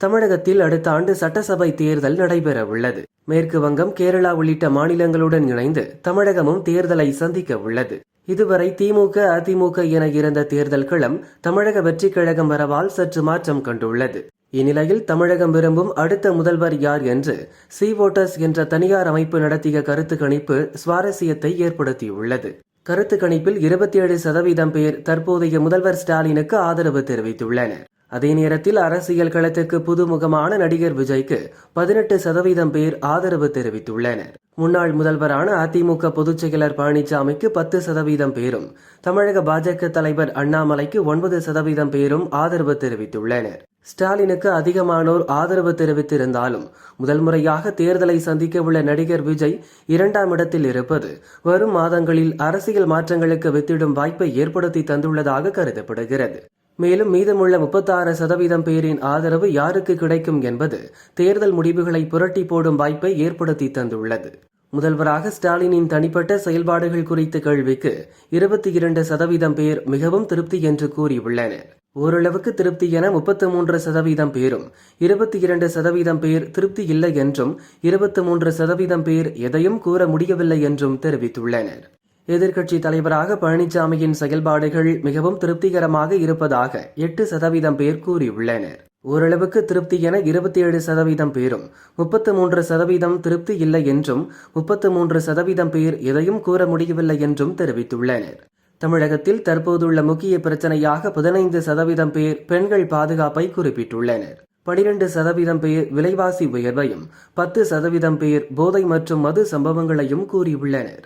தமிழகத்தில் அடுத்த ஆண்டு சட்டசபை தேர்தல் நடைபெற உள்ளது மேற்கு வங்கம் கேரளா உள்ளிட்ட மாநிலங்களுடன் இணைந்து தமிழகமும் தேர்தலை சந்திக்க உள்ளது. இதுவரை திமுக அதிமுக என இருந்த தேர்தல் களம் தமிழக வெற்றிக் கழகம் வரவால் சற்று மாற்றம் கண்டுள்ளது. இந்நிலையில் தமிழகம் விரும்பும் அடுத்த முதல்வர் யார் என்று சி ஓட்டர்ஸ் என்ற தனியார் அமைப்பு நடத்திய கருத்து கணிப்பு சுவாரஸ்யத்தை ஏற்படுத்தியுள்ளது. கருத்து கணிப்பில் இருபத்தி ஏழு சதவீதம் பேர் தற்போதைய முதல்வர் ஸ்டாலினுக்கு ஆதரவு தெரிவித்துள்ளனர். அதே நேரத்தில் அரசியல் களத்துக்கு புதுமுகமான நடிகர் விஜய்க்கு பதினெட்டு சதவீதம் பேர் ஆதரவு தெரிவித்துள்ளனர். முன்னாள் முதல்வரான அதிமுக பொதுச் செயலர் பழனிசாமிக்கு பத்து சதவீதம் பேரும் தமிழக பாஜக தலைவர் அண்ணாமலைக்கு ஒன்பது சதவீதம் பேரும் ஆதரவு தெரிவித்துள்ளனர். ஸ்டாலினுக்கு அதிகமானோர் ஆதரவு தெரிவித்திருந்தாலும் முதல் முறையாக தேர்தலை சந்திக்க உள்ள நடிகர் விஜய் இரண்டாம் இடத்தில் இருப்பது வரும் மாதங்களில் அரசியல் மாற்றங்களுக்கு வித்திடும் வாய்ப்பை ஏற்படுத்தி தந்துள்ளதாக கருதப்படுகிறது. மேலும் மீதமுள்ள முப்பத்தாறு சதவீதம் பேரின் ஆதரவு யாருக்கு கிடைக்கும் என்பது தேர்தல் முடிவுகளை புரட்டி போடும் வாய்ப்பை ஏற்படுத்தி தந்துள்ளது. முதல்வராக ஸ்டாலினின் தனிப்பட்ட செயல்பாடுகள் குறித்த கேள்விக்கு இருபத்தி இரண்டு சதவீதம் பேர் மிகவும் திருப்தி என்று கூறியுள்ளனர். ஓரளவுக்கு திருப்தி என முப்பத்து மூன்று சதவீதம் பேரும் இருபத்தி இரண்டு சதவீதம் பேர் திருப்தி இல்லை என்றும் இருபத்தி மூன்று சதவீதம் பேர் எதையும் கூற முடியவில்லை என்றும் தெரிவித்துள்ளனர். எதிர்க்கட்சி தலைவராக பழனிசாமியின் செயல்பாடுகள் மிகவும் திருப்திகரமாக இருப்பதாக எட்டு சதவீதம் பேர் கூறியுள்ளனர். ஓரளவுக்கு திருப்தி என இருபத்தி ஏழு சதவீதம் பேரும் முப்பத்து மூன்று சதவீதம் திருப்தி இல்லை என்றும் முப்பத்து மூன்று சதவீதம் பேர் எதையும் கூற முடியவில்லை என்றும் தெரிவித்துள்ளனர். தமிழகத்தில் தற்போதுள்ள முக்கிய பிரச்சனையாக பதினைந்து சதவீதம் பேர் பெண்கள் பாதுகாப்பை குறிப்பிட்டுள்ளனர். பனிரெண்டு சதவீதம் பேர் விலைவாசி உயர்வையும் பத்து சதவீதம் பேர் போதை மற்றும் மது சம்பவங்களையும் கூறியுள்ளனர்.